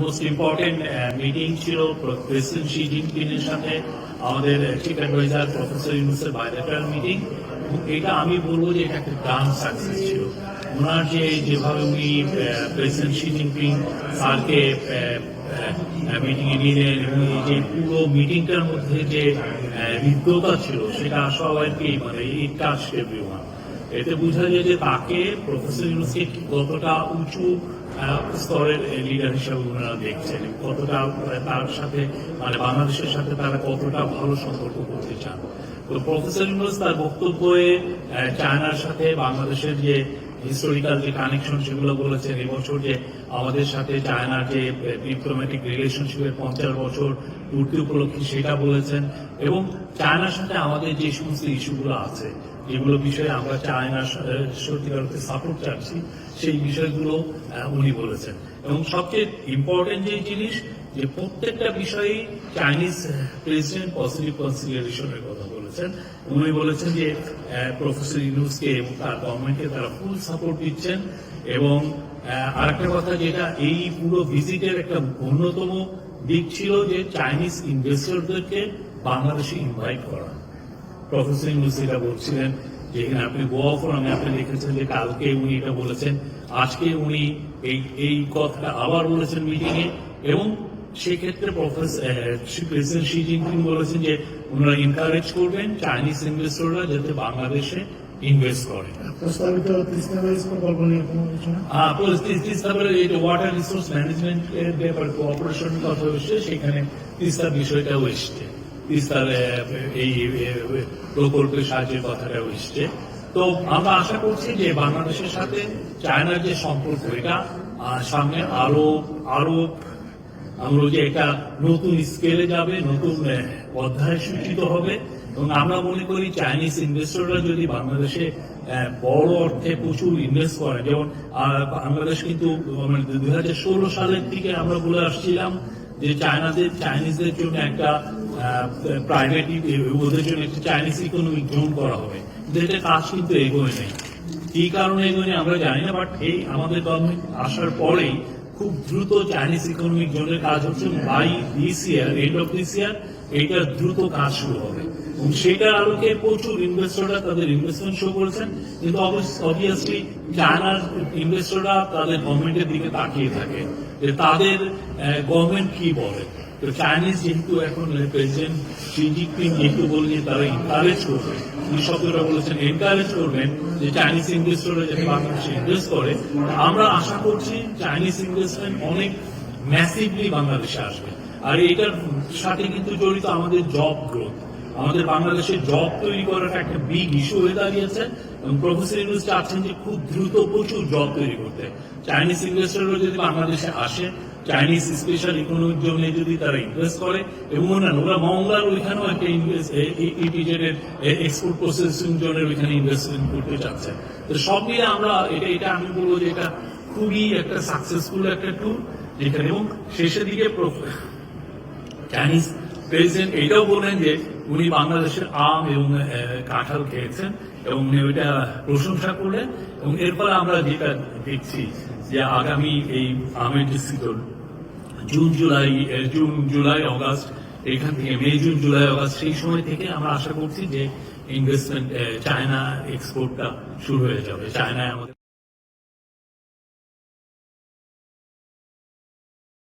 Most important meeting uh, ছিল president Xi জিনপিংয়ের সাথে আমাদের চিফ অ্যাডভাইজার প্রফেসর ইউনুসের বাইরেটার মিটিং এটা আমি বলব যে এটা একটা গ্রান্ড সাকসেস ছিল ওনার যে যেভাবে উনি প্রেসিডেন্ট শি জিনপিং স্যারকে মিটিং এ নিলেন এবং যে পুরো মিটিংটার মধ্যে যে হৃদ্যতা ছিল সেটা সবাইকে মানে এই কাজ এভরিওয়ান এতে বোঝা যায় যে তাকে প্রফেসর ইউনুসকে কতটা উঁচু স্তরের লিডার হিসেবে ওনারা দেখছেন কতটা তার সাথে মানে বাংলাদেশের সাথে তারা কতটা ভালো সম্পর্ক করতে চান। তো প্রফেসর ইউনুস তার বক্তব্যে চায়নার সাথে বাংলাদেশের যে হিস্টোরিক্যাল যে কানেকশন সেগুলো বলেছেন এবছর যে আমাদের সাথে চায়নার যে ডিপ্লোম্যাটিক রিলেশনশিপের পঞ্চাশ বছর পূর্তি উপলক্ষে সেটা বলেছেন এবং চায়নার সাথে আমাদের যে সমস্ত ইস্যুগুলো আছে যেগুলো বিষয়ে আমরা চায়নার স- সত্যিকার অর্থে সাপোর্ট চাচ্ছি সেই বিষয়গুলো উনি বলেছেন। এবং সবচেয়ে ইম্পর্টেন্ট যে জিনিস যে প্রত্যেকটা বিষয়েই চাইনিজ প্রেসিডেন্ট পজিটিভ কনসিডারেশনের কথা বলেছেন। উনি বলেছেন যে প্রফেসর ইউনুসকে এবং তার গভর্নমেন্টকে তারা ফুল সাপোর্ট দিচ্ছেন। এবং আহ, আরেকটা কথা যেটা এই পুরো ভিজিটের একটা অন্যতম দিক ছিল যে চাইনিজ ইনভেস্টরদেরকে বাংলাদেশে ইনভাইট করা। প্রফেসর ইউনুস এটা বলছিলেন যে এখানে আপনি গোয়া ফোরামে আপনি দেখেছেন যে কালকে উনি এটা বলেছেন আজকে উনি এই এই কথাটা আবার বলেছেন মিটিং এ এবং সেক্ষেত্রে প্রফেসর প্রেসিডেন্ট শি জিনপিং বলেছেন যে ওনারা এনকারেজ করবেন চাইনিজ ইনভেস্টররা যাতে বাংলাদেশে ইনভেস্ট করে। প্রস্তাবিত ওয়াটার রিসোর্স ম্যানেজমেন্ট এর ব্যাপারে কোঅপারেশন কথা এসছে সেখানে তিস্তার বিষয়টাও এসছে। তিস্তার এই প্রকল্পের সাহায্যের কথাটাও এসছে। তো আমরা আশা করছি যে বাংলাদেশের সাথে চায়নার যে সম্পর্ক, এটা সামনে আরও আরও আমরা যে এটা নতুন স্কেলে যাবে, নতুন অধ্যায় সূচিত হবে। এবং আমরা মনে করি চাইনিজ ইনভেস্টররা যদি বাংলাদেশে বড় অর্থে প্রচুর ইনভেস্ট করে, যেমন বাংলাদেশ কিন্তু মানে দুই হাজার ষোলো সালের দিকে আমরা বলে আসছিলাম যে চায়নাদের চাইনিজদের জন্য একটা প্রাইভেট ওদের জন্য একটা চাইনিজ ইকোনমিক জোন করা হবে। কিন্তু এটা কাজ কিন্তু এগোয় নেই। কি কারণে এগোয় আমরা জানি না বাট এই আমাদের গভর্নমেন্ট আসার পরেই খুব দ্রুত চাইনিজ ইকোনমিক জোনের কাজ হচ্ছে by this year end of this year এইটার দ্রুত কাজ শুরু হবে। এবং সেটার আলোকে প্রচুর ইনভেস্টররা তাদের ইনভেস্টমেন্ট শো করেছেন। কিন্তু অবভিয়াসলি চায়নার ইনভেস্টররা তাদের গভর্নমেন্টের দিকে তাকিয়ে থাকে যে তাদের গভর্নমেন্ট কি বলে। তো চাইনিজ যেহেতু এখন প্রেসিডেন্ট শি জিনপিং যেহেতু বললেন, তারা এনকারেজ করবে। উনি শব্দটা বলেছেন এনকারেজ করবেন যে চাইনিজ ইনভেস্টররা যাতে বাংলাদেশে ইনভেস্ট করে। আমরা আশা করছি চাইনিজ ইনভেস্টমেন্ট অনেক ম্যাসিভলি বাংলাদেশে আসবে। আর এটার সাথে কিন্তু জড়িত আমাদের জব গ্রোথ আমাদের বাংলাদেশে জব তৈরি করাটা একটা বিগ ইস্যু হয়ে দাঁড়িয়েছে। এবং প্রফেসর ইউনুস চাচ্ছেন যে খুব দ্রুত প্রচুর জব তৈরি করতে। চাইনিজ ইনভেস্টররা যদি বাংলাদেশে আসে চাইনিজ স্পেশাল ইকোনমিক জোনে যদি তারা ইনভেস্ট করে, এবং অন্যান্য, ওরা ওইখানেও একটা এক্সপোর্ট প্রসেসিং জোনের ওইখানে ইনভেস্টমেন্ট করতে চাচ্ছে। তো সব মিলে আমরা, এটা এটা আমি বলব যে এটা খুবই একটা সাকসেসফুল একটা ট্যুর যেখানে এবং শেষের দিকে চাইনিজ প্রেসিডেন্ট এটাও বললেন যে উনি বাংলাদেশের আম এবং কাঁঠাল খেয়েছেন এবং উনি ওইটা প্রশংসা করলেন এবং এর ফলে আমরা যেটা দেখছি যে আগামী এই আমের যে season June, July June, July, August, এখান থেকে মে, জুন, জুলাই, অগাস্ট, সেই সময় থেকে আমরা আশা করছি যে ইনভেস্টমেন্ট চায়না এক্সপোর্টটা শুরু হয়ে যাবে। চায়নায় আমাদের